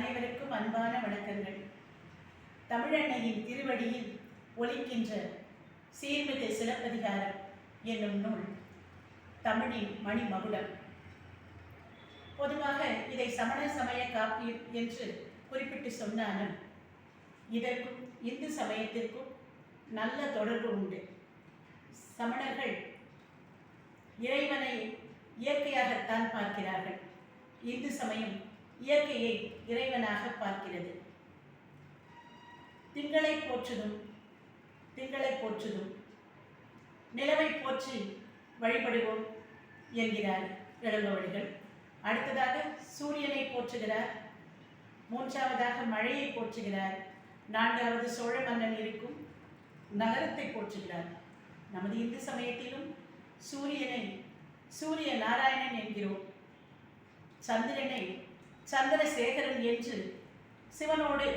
அனைவருக்கும் அன்பான வணக்கங்கள். தமிழன்னையின் திருவடியில் ஒலிக்கின்ற சீர்மிகு சிலப்பதிகாரம் என்னும் நூல் தமிழின் மணிமகுடம். பொதுவாக இதை சமண சமய காப்பியம் என்று குறிப்பிட்டு சொன்னாலும் இதற்கும் இந்து சமயத்திற்கும் நல்ல தொடர்பு உண்டு. சமணர்கள் இறைவனை இயற்கையாகத்தான் பார்க்கிறார்கள். இந்து சமயம் இயற்கையை இறைவனாக பார்க்கிறது. திங்களை போற்றுதும் திங்களை போற்றுதும் நிலவை போற்றி வழிபடுவோம் என்கிறார் இளங்கவழிகள் அடுத்ததாக சூரியனை போற்றுகிறார் மூன்றாவதாக மழையை போற்றுகிறார் நான்காவது சோழ மன்னன் இருக்கும் நகரத்தை போற்றுகிறார். நமது இந்து சமயத்திலும் சூரியனை சூரிய நாராயணன் என்கிறோம். சந்திரனை சந்திரசேகரன் என்று சிவனோடு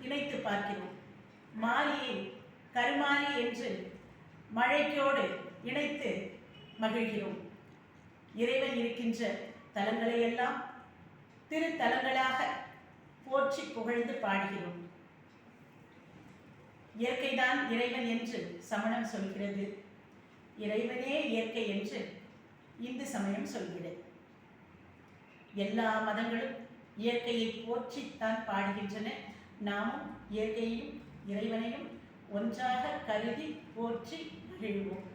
இணைத்து பார்க்கிறோம். மாரியை கருமாரி என்று மழைக்கோடு இணைத்து மகிழ்கிறோம். இறைவன் இருக்கின்ற தலங்களையெல்லாம் திருத்தலங்களாக போற்றி புகழ்ந்து பாடுகிறோம். இயற்கைதான் இறைவன் என்று சமணம் சொல்கிறது. இறைவனே இயற்கை என்று இந்து சமயம் சொல்கிறது. எல்லா மதங்களும் இயற்கையை போற்றித்தான் பாடுகின்றன. நாமும் இயற்கையையும் இறைவனையும் ஒன்றாக கருதி போற்றி மகிழ்வோம்.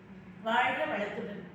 வாழ்க வளத்துடன்.